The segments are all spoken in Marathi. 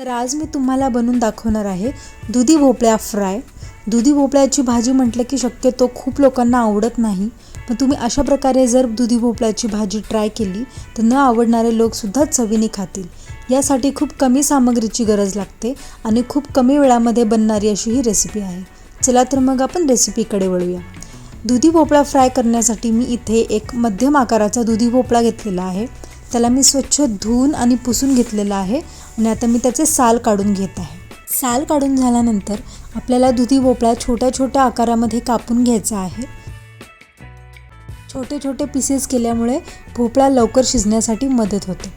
तर आज मी तुम्हाला बनवून दाखवणार आहे. दुधी भोपळ्या फ्राय दुधी भोपळ्याची भाजी म्हटलं की शक्यतो खूप लोकांना आवडत नाही. पण तुम्ही अशा प्रकारे जर दुधी भोपळ्याची भाजी ट्राय केली तर न आवडणारे लोकसुद्धा चवीने खातील. यासाठी खूप कमी सामग्रीची गरज लागते आणि खूप कमी वेळामध्ये बनणारी अशी ही रेसिपी आहे. चला तर मग आपण रेसिपीकडे वळूया. दुधी भोपळा फ्राय करण्यासाठी मी इथे एक मध्यम आकाराचा दुधी भोपळा घेतलेला आहे. त्याला मी स्वच्छ धुवून आणि पुसून घेतलेलं आहे आणि आता मी त्याचे साल काढून घेत आहे. साल काढून झाल्यानंतर आपल्याला दुधी भोपळा छोट्या छोट्या आकारामध्ये कापून घ्यायचा आहे. छोटे छोटे पीसेस केल्यामुळे भोपळा लवकर शिजण्यासाठी मदत होते.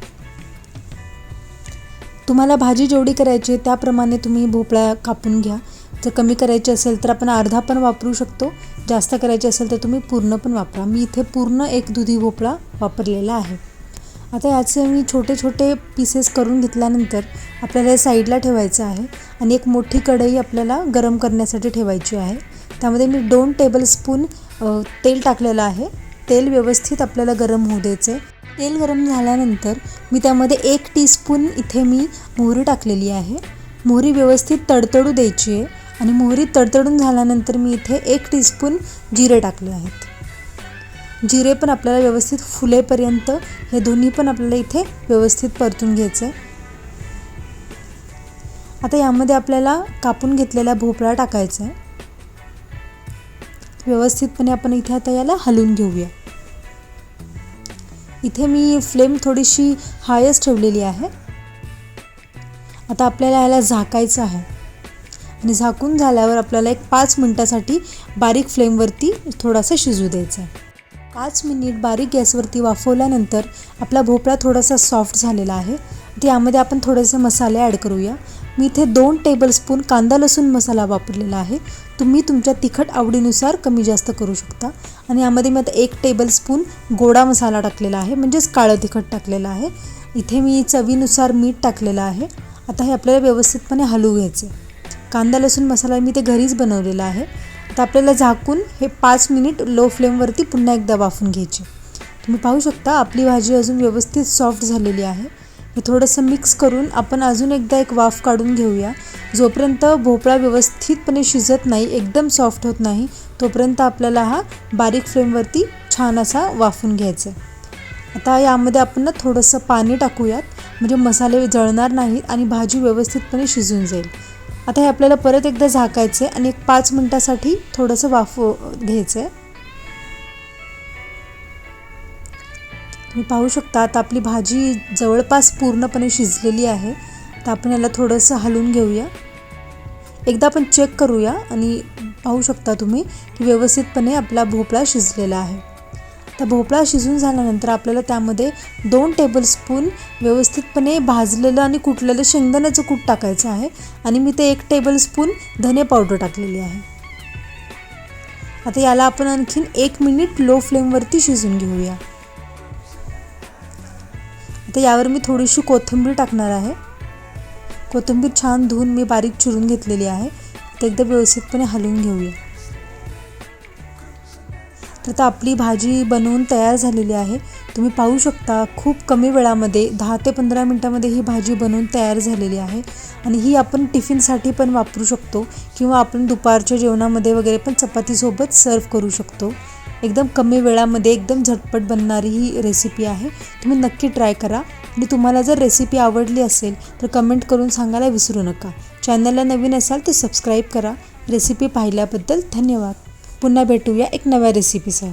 तुम्हाला भाजी जेवढी करायची आहे त्याप्रमाणे तुम्ही भोपळा कापून घ्या. जर कमी करायची असेल तर आपण अर्धा पण वापरू शकतो. जास्त करायची असेल तर तुम्ही पूर्ण पण वापरा. मी इथे पूर्ण एक दुधी भोपळा वापरलेला आहे. आता याचे मी छोटे छोटे पीसेस करून घेतल्यानंतर आपल्याला हे साईडला ठेवायचं आहे आणि एक मोठी कढई आपल्याला गरम करण्यासाठी ठेवायची आहे. त्यामध्ये मी दोन टेबलस्पून तेल टाकलेलं आहे. तेल व्यवस्थित आपल्याला गरम होऊ द्यायचं तेल गरम झाल्यानंतर मी त्यामध्ये एक टीस्पून इथे मी मोहरी टाकलेली आहे. मोहरी व्यवस्थित तडतडू द्यायची आहे आणि मोहरी तडतडून झाल्यानंतर मी इथे एक टीस्पून जिरे टाकले आहेत. जिरे पण आपल्याला व्यवस्थित फुलेपर्यंत हे दोन्ही पण आपल्याला इथे व्यवस्थित परतून घ्यायचं आहे आता यामध्ये आपल्याला कापून घेतलेला भोपळा टाकायचा आहे व्यवस्थितपणे आपण इथे आता याला हलवून घेऊया. इथे मी फ्लेम थोडीशी हायच ठेवलेली आहे. आता आपल्याला याला झाकायचं आहे. आणि झाकून झाल्यावर आपल्याला एक पाच मिनटासाठी बारीक फ्लेमवरती थोडासा शिजू द्यायचा आहे पाच मिनिट बारीक गॅसवरती वाफवल्यानंतर आपला भोपळा थोडासा सॉफ्ट झालेला आहे. त्यामध्ये आपण थोडेसे मसाले ॲड करूया. मी इथे दोन टेबलस्पून कांदा लसूण मसाला वापरलेला आहे. तुम्ही तुमच्या तिखट आवडीनुसार कमी जास्त करू शकता. आणि यामध्ये मी आता एक टेबलस्पून गोडा मसाला टाकलेला आहे म्हणजेच काळं तिखट टाकलेलं आहे. इथे मी चवीनुसार मीठ टाकलेलं आहे. आता हे आपल्याला व्यवस्थितपणे हलवू घ्यायचे कांदा लसूण मसाला मी ते घरीच बनवलेला आहे. आता आपल्याला झाकून हे पाच मिनिट लो फ्लेमवरती पुन्हा एकदा वाफून घ्यायची. तुम्ही पाहू शकता आपली भाजी अजून व्यवस्थित सॉफ्ट झालेली आहे. हे थोडंसं मिक्स करून आपण अजून एकदा एक वाफ काढून घेऊया. जोपर्यंत भोपळा व्यवस्थितपणे शिजत नाही एकदम सॉफ्ट होत नाही तोपर्यंत आपल्याला हा बारीक फ्लेमवरती छान असा वाफून घ्यायचा आहे. आता यामध्ये आपण ना थोडंसं पाणी टाकूयात. म्हणजे मसाले जळणार नाहीत आणि भाजी व्यवस्थितपणे शिजून जाईल. आता हे आपल्याला परत एकदा झाकायचं आहे आणि एक पाच मिनटासाठी थोडंसं वाफ घ्यायचं आहे तुम्ही पाहू शकता आता आपली भाजी जवळपास पूर्णपणे शिजलेली आहे. तर आपण याला थोडंसं हलवून घेऊया. एकदा आपण चेक करूया आणि पाहू शकता तुम्ही की व्यवस्थितपणे आपला भोपळा शिजलेला आहे. तर भोपळा शिजून झाल्यानंतर आपल्याला त्यामध्ये दोन टेबलस्पून व्यवस्थितपणे भाजलेलं आणि कुटलेलं शेंगदाण्याचं कूट टाकायचं आहे. आणि मी ते एक टेबलस्पून धने पावडर टाकलेली आहे. आता याला आपण आणखीन एक मिनिट लो फ्लेमवरती शिजून घेऊया. आता यावर मी थोडीशी कोथिंबीर टाकणार आहे. कोथिंबीर छान धुवून मी बारीक चिरून घेतलेली आहे. ते एकदा व्यवस्थितपणे हलवून घेऊया. तर आता आपली भाजी बनवून तयार झालेली आहे. तुम्ही पाहू शकता खूप कमी वेळामध्ये दहा ते पंधरा मिनटामध्ये ही भाजी बनवून तयार झालेली आहे. आणि ही आपण टिफिनसाठी पण वापरू शकतो किंवा आपण दुपारच्या जेवणामध्ये वगैरे पण चपातीसोबत सर्व करू शकतो. एकदम कमी वेळामध्ये एकदम झटपट बनणारी ही रेसिपी आहे. तुम्ही नक्की ट्राय करा. आणि तुम्हाला जर रेसिपी आवडली असेल तर कमेंट करून सांगायला विसरू नका. चॅनलला नवीन असाल तर सबस्क्राईब करा. रेसिपी पाहिल्याबद्दल धन्यवाद. पुन्हा भेटूया एक नव्या रेसिपीसह